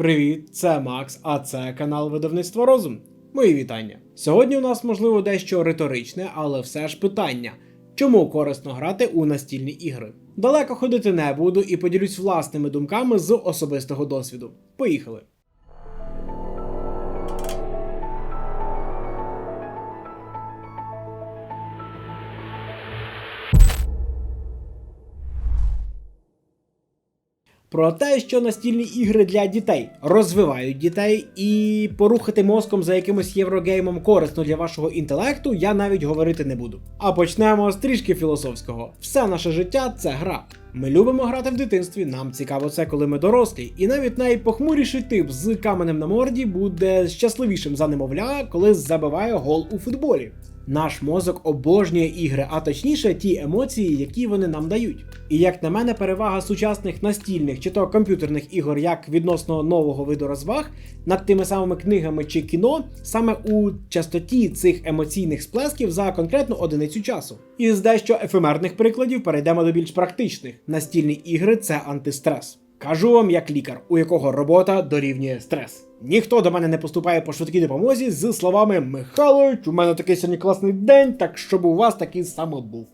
Привіт, це Макс, а це канал Видавництво Розум. Мої вітання. Сьогодні у нас можливо дещо риторичне, але все ж питання: чому корисно грати у настільні ігри? Далеко ходити не буду і поділюсь власними думками з особистого досвіду. Поїхали! Про те, що настільні ігри для дітей розвивають дітей, і порухати мозком за якимось єврогеймом корисно для вашого інтелекту, я навіть говорити не буду. А почнемо з трішки філософського. Все наше життя це гра. Ми любимо грати в дитинстві, нам цікаво це, коли ми дорослі. І навіть найпохмуріший тип з каменем на морді буде щасливішим за немовля, коли забиває гол у футболі. Наш мозок обожнює ігри, а точніше ті емоції, які вони нам дають. І як на мене, перевага сучасних настільних чи то комп'ютерних ігор як відносно нового виду розваг над тими самими книгами чи кіно саме у частоті цих емоційних сплесків за конкретну одиницю часу. І з дещо ефемерних прикладів перейдемо до більш практичних. Настільні ігри це антистрес. Кажу вам як лікар, у якого робота дорівнює стрес. Ніхто до мене не поступає по швидкій допомозі з словами Михайлович, у мене такий сьогодні класний день, так щоб у вас такий саме був.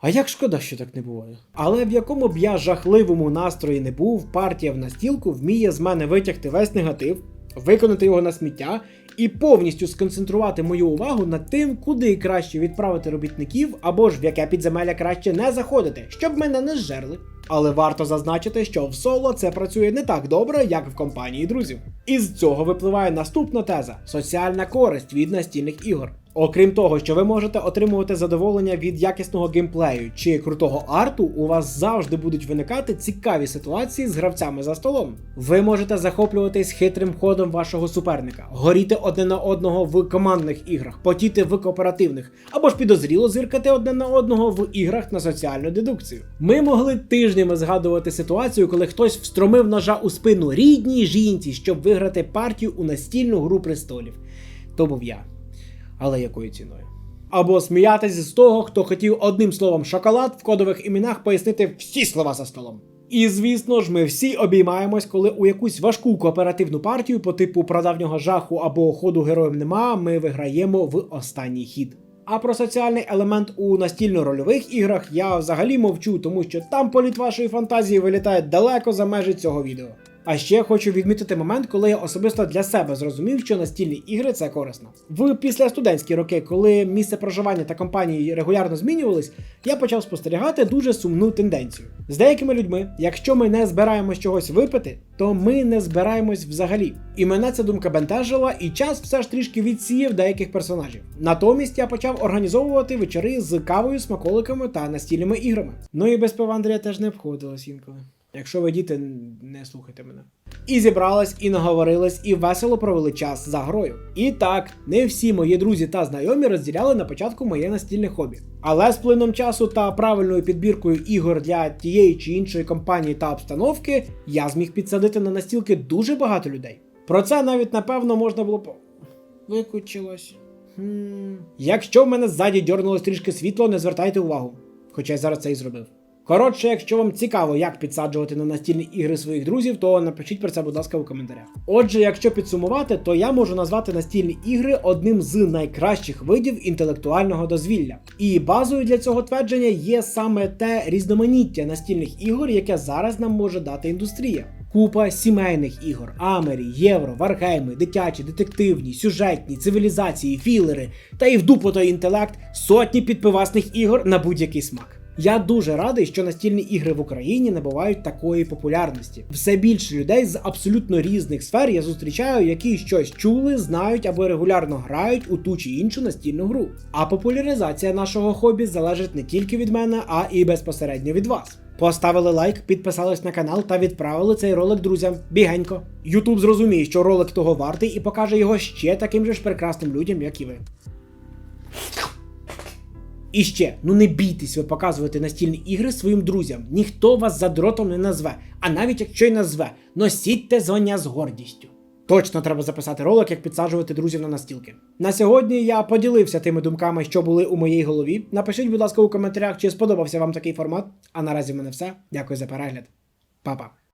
А як шкода, що так не буває. Але в якому б я жахливому настрої не був, партія в настілку вміє з мене витягти весь негатив, виконати його на сміття і повністю сконцентрувати мою увагу над тим, куди краще відправити робітників або ж в яке підземелля краще не заходити, щоб мене не зжерли. Але варто зазначити, що в соло це працює не так добре, як в компанії друзів. І з цього випливає наступна теза: соціальна користь від настільних ігор. Окрім того, що ви можете отримувати задоволення від якісного геймплею чи крутого арту, у вас завжди будуть виникати цікаві ситуації з гравцями за столом. Ви можете захоплюватись хитрим ходом вашого суперника, горіти одне на одного в командних іграх, потіти в кооперативних, або ж підозріло зиркати одне на одного в іграх на соціальну дедукцію. Ми могли тижнями згадувати ситуацію, коли хтось встромив ножа у спину рідній жінці, щоб виграти партію у настільну гру престолів. То був я але якою ціною. Або сміятись з того, хто хотів одним словом шоколад в кодових іменах пояснити всі слова за столом. І звісно ж, ми всі обіймаємось, коли у якусь важку кооперативну партію по типу прадавнього жаху або ходу героєм нема, ми виграємо в останній хід. А про соціальний елемент у настільно-рольових іграх я взагалі мовчу, тому що там політ вашої фантазії вилітає далеко за межі цього відео. А ще хочу відмітити момент, коли я особисто для себе зрозумів, що настільні ігри це корисно. В післястудентські роки, коли місце проживання та компанії регулярно змінювались, я почав спостерігати дуже сумну тенденцію. З деякими людьми, якщо ми не збираємось чогось випити, то ми не збираємось взагалі. І мене ця думка бентежила, і час все ж трішки відсіяв деяких персонажів. Натомість я почав організовувати вечори з кавою, смаколиками та настільними іграми. Ну і без пива Андрія теж не обходилось інколи. Якщо ви діти, не слухайте мене. І зібрались, і наговорились, і весело провели час за грою. І так, не всі мої друзі та знайомі розділяли на початку моє настільне хобі. Але з плином часу та правильною підбіркою ігор для тієї чи іншої компанії та обстановки я зміг підсадити на настілки дуже багато людей. Про це навіть напевно можна було по. Викучилось. Хм. Якщо в мене ззаді дьорнулось трішки світло, не звертайте увагу. Хоча я зараз це і зробив. Коротше, якщо вам цікаво, як підсаджувати на настільні ігри своїх друзів, то напишіть про це, будь ласка, у коментарях. Отже, якщо підсумувати, то я можу назвати настільні ігри одним з найкращих видів інтелектуального дозвілля. І базою для цього твердження є саме те різноманіття настільних ігор, яке зараз нам може дати індустрія. Купа сімейних ігор, Амері, Євро, Варгейми, дитячі, детективні, сюжетні, цивілізації, філери та і в дупото інтелект сотні підпивасних ігор на будь-який смак. Я дуже радий, що настільні ігри в Україні набувають такої популярності. Все більше людей з абсолютно різних сфер я зустрічаю, які щось чули, знають або регулярно грають у ту чи іншу настільну гру. А популяризація нашого хобі залежить не тільки від мене, а і безпосередньо від вас. Поставили лайк, підписались на канал та відправили цей ролик друзям. Бігенько. Ютуб зрозуміє, що ролик того вартий і покаже його ще таким же ж прекрасним людям, як і ви. І ще, ну не бійтесь ви показувати настільні ігри своїм друзям. Ніхто вас задротом не назве, а навіть якщо й назве, носіть те звання з гордістю. Точно треба записати ролик, як підсаджувати друзів на настілки. На сьогодні я поділився тими думками, що були у моїй голові. Напишіть, будь ласка, у коментарях, чи сподобався вам такий формат. А наразі в мене все. Дякую за перегляд. Па-па.